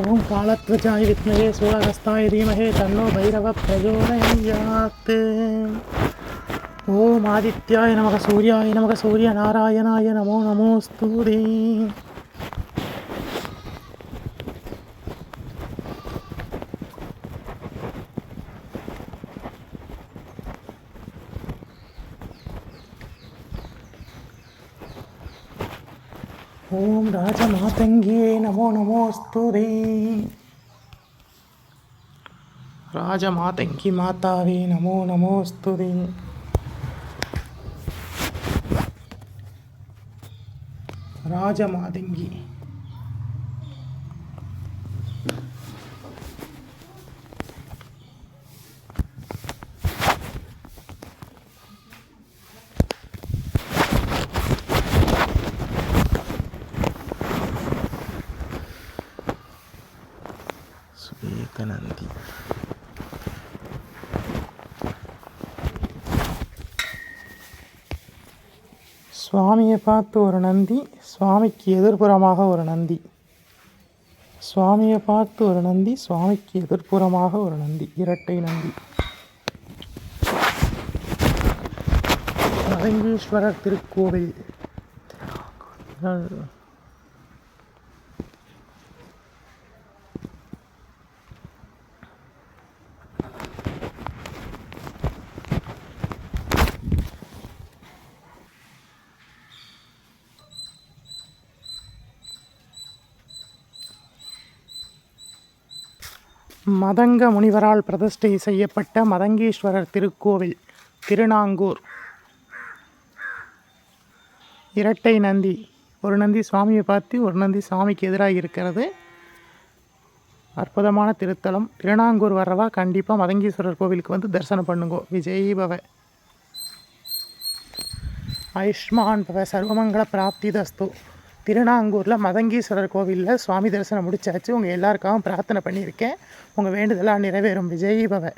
ஓம் காலத்வஜாய வித்மகே சூரகஸ்தாய தீமகே தன்னோ பைரவ பிரஜோதயாத் ஓம் ஆதித்யாய நமக சூர்யாய நமக சூரிய நாராயணாய நமோ நமோஸ்தூதே ஓம் ராஜமாதங்கியே நமோ நமோஸ்துதே. ராஜமாதங்கி மாதாவே நமோ நமோஸ்துதே. ராஜமாதங்கி. சுவேதநந்தி சுவாமியை பார்த்து ஒரு நந்தி சுவாமிக்கு எதிர்ப்புறமாக ஒரு நந்தி. சுவாமியை பார்த்து ஒரு நந்தி சுவாமிக்கு எதிர்ப்புறமாக ஒரு நந்தி இரட்டை நந்தி. மதங்கீஸ்வரர் திருக்கோவில் மதங்க முனிவரால் பிரதிஷ்டை செய்யப்பட்ட மதங்கீஸ்வரர் திருக்கோவில் திருநாங்கூர். இரட்டை நந்தி. ஒரு நந்தி சுவாமியை பார்த்து ஒரு நந்தி சுவாமிக்கு எதிராக இருக்கிறது. அற்புதமான திருத்தலம். திருநாங்கூர் வர்றவா? கண்டிப்பாக மதங்கீஸ்வரர் கோவிலுக்கு வந்து தரிசனம் பண்ணுங்கோ. விஜய் பவ. ஆயுஷ்மான் பவ. சர்வமங்கள பிராப்தி தஸ்து. திருநாங்கூரில் மதங்கீஸ்வரர் கோவிலில் சுவாமி தரிசனம் முடிச்சாச்சு. உங்கள் எல்லாருக்காகவும் பிரார்த்தனை பண்ணியிருக்கேன். உங்கள் வேண்டுதலாக நிறைவேறும். விஜய் பவன்